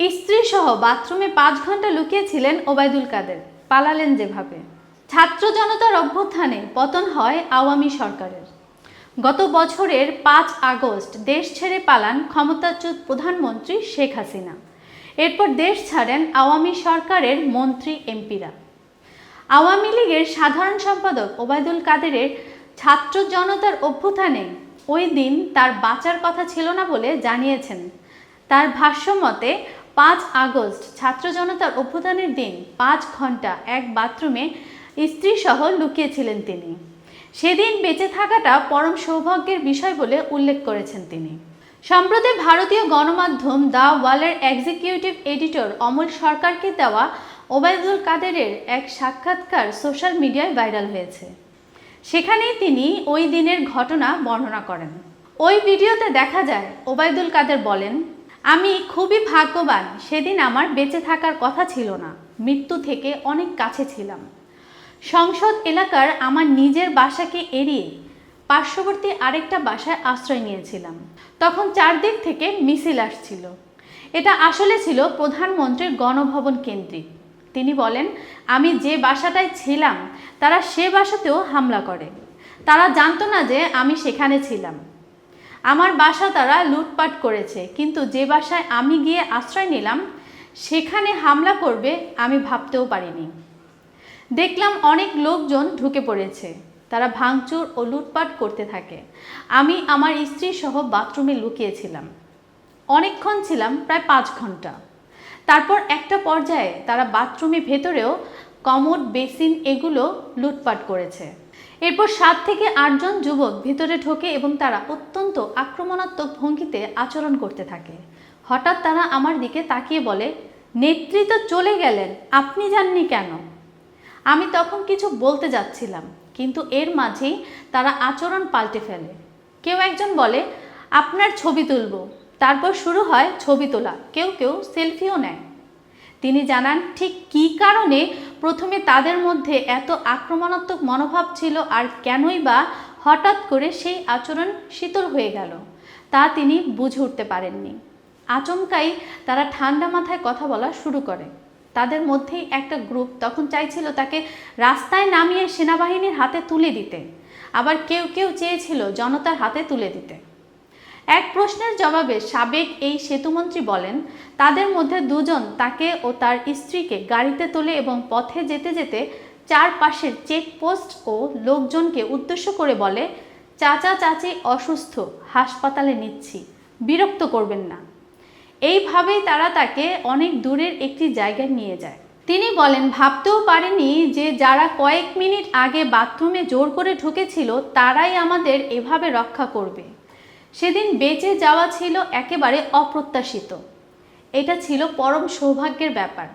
স্ত্রী সহ বাথরুমে পাঁচ ঘণ্টা লুকিয়েছিলেন ওবায়দুল কাদের। পালালেন যেভাবে। ছাত্র জনতার অভ্যুত্থানে পতন হয় আওয়ামী সরকারের। গত বছরের পাঁচ আগস্ট দেশ ছেড়ে পালান ক্ষমতাচ্যুত প্রধানমন্ত্রী শেখ হাসিনা। এরপর দেশ ছাড়েন আওয়ামী সরকারের মন্ত্রী এমপিরা। আওয়ামী লীগের সাধারণ সম্পাদক ওবায়দুল কাদেরের ছাত্র জনতার অভ্যুত্থানে ওই দিন তার বাঁচার কথা ছিল না বলে জানিয়েছেন। তার ভাষ্য মতে পাঁচ আগস্ট, ছাত্র জনতার অভ্যুত্থানের দিন পাঁচ ঘণ্টা এক বাথরুমে স্ত্রীসহ লুকিয়েছিলেন তিনি। সেদিন বেঁচে থাকাটা পরম সৌভাগ্যের বিষয় বলে উল্লেখ করেছেন তিনি। সম্প্রতি ভারতীয় গণমাধ্যম দ্য ওয়ালের এক্সিকিউটিভ এডিটর অমল সরকারকে দেওয়া ওবায়দুল কাদেরের এক সাক্ষাৎকার সোশ্যাল মিডিয়ায় ভাইরাল হয়েছে। সেখানেই তিনি ওই দিনের ঘটনা বর্ণনা করেন। ওই ভিডিওতে দেখা যায়, ওবায়দুল কাদের বলেন আমি খুবই ভাগ্যবান, সেদিন আমার বেঁচে থাকার কথা ছিল না, মৃত্যু থেকে অনেক কাছে ছিলাম। সংসদ এলাকার আমার নিজের বাসাকে এড়িয়ে পার্শ্ববর্তী আরেকটা বাসায় আশ্রয় নিয়েছিলাম। তখন চারদিক থেকে মিছিল আসছিল। এটা আসলে ছিল প্রধানমন্ত্রীর গণভবন কেন্দ্রিক। তিনি বলেন, আমি যে বাসাটায় ছিলাম, তারা সে বাসাতেও হামলা করে। তারা জানতো না যে আমি সেখানে ছিলাম। আমার বাসা তারা লুটপাট করেছে, কিন্তু যে বাসায় আমি গিয়ে আশ্রয় নিলাম, সেখানে হামলা করবে আমি ভাবতেও পারিনি। দেখলাম অনেক লোকজন ঢুকে পড়েছে, তারা ভাঙচুর ও লুটপাট করতে থাকে। আমি আমার স্ত্রী সহ বাথরুমে লুকিয়েছিলাম। অনেকক্ষণ ছিলাম প্রায় পাঁচ ঘণ্টা। তারপর একটা পর্যায়ে তারা বাথরুমে ভেতরেও কমোড বেসিন এগুলো লুটপাট করেছে। এরপর সাত থেকে আটজন যুবক ভিতরে ঢোকে এবং তারা অত্যন্ত আক্রমণাত্মক ভঙ্গিতে আচরণ করতে থাকে। হঠাৎ তারা আমার দিকে তাকিয়ে বলে নেতৃত্ব চলে গেলেন, আপনি যাননি কেন? আমি তখন কিছু বলতে যাচ্ছিলাম, কিন্তু এর মাঝেই তারা আচরণ পাল্টে ফেলে। কেউ একজন বলে, আপনার ছবি তুলব। তারপর শুরু হয় ছবি তোলা, কেউ কেউ সেলফিও নেয়। তিনি জানান, ঠিক কী কারণে প্রথমে তাদের মধ্যে এত আক্রমণাত্মক মনোভাব ছিল আর কেনই বা হঠাৎ করে সেই আচরণ শীতল হয়ে গেল, তা তিনি বুঝে উঠতে পারেননি। আচমকাই তারা ঠান্ডা মাথায় কথা বলা শুরু করে। তাদের মধ্যেই একটা গ্রুপ তখন চাইছিল তাকে রাস্তায় নামিয়ে সেনাবাহিনীর হাতে তুলে দিতে। আবার কেউ কেউ চেয়েছিল জনতার হাতে তুলে দিতে। এক প্রশ্নের জবাবে সাবেক এই সেতুমন্ত্রী বলেন, তাদের মধ্যে দুজন তাকে ও তার স্ত্রীকে গাড়িতে তোলে এবং পথে যেতে যেতে চারপাশের চেকপোস্ট ও লোকজনকে উদ্দেশ্য করে বলে, চাচা, চাচি, অসুস্থ, হাসপাতালে নিচ্ছি, বিরক্ত করবেন না। এইভাবেই তারা তাকে অনেক দূরের একটি জায়গায় নিয়ে যায়। তিনি বলেন, ভাবতেও পারেনি যে যারা কয়েক মিনিট আগে বাথরুমে জোর করে ঢুকেছিল, তারাই আমাদের এভাবে রক্ষা করবে। সেদিন বেঁচে যাওয়া ছিল একেবারে অপ্রত্যাশিত। এটা ছিল পরম সৌভাগ্যের ব্যাপার।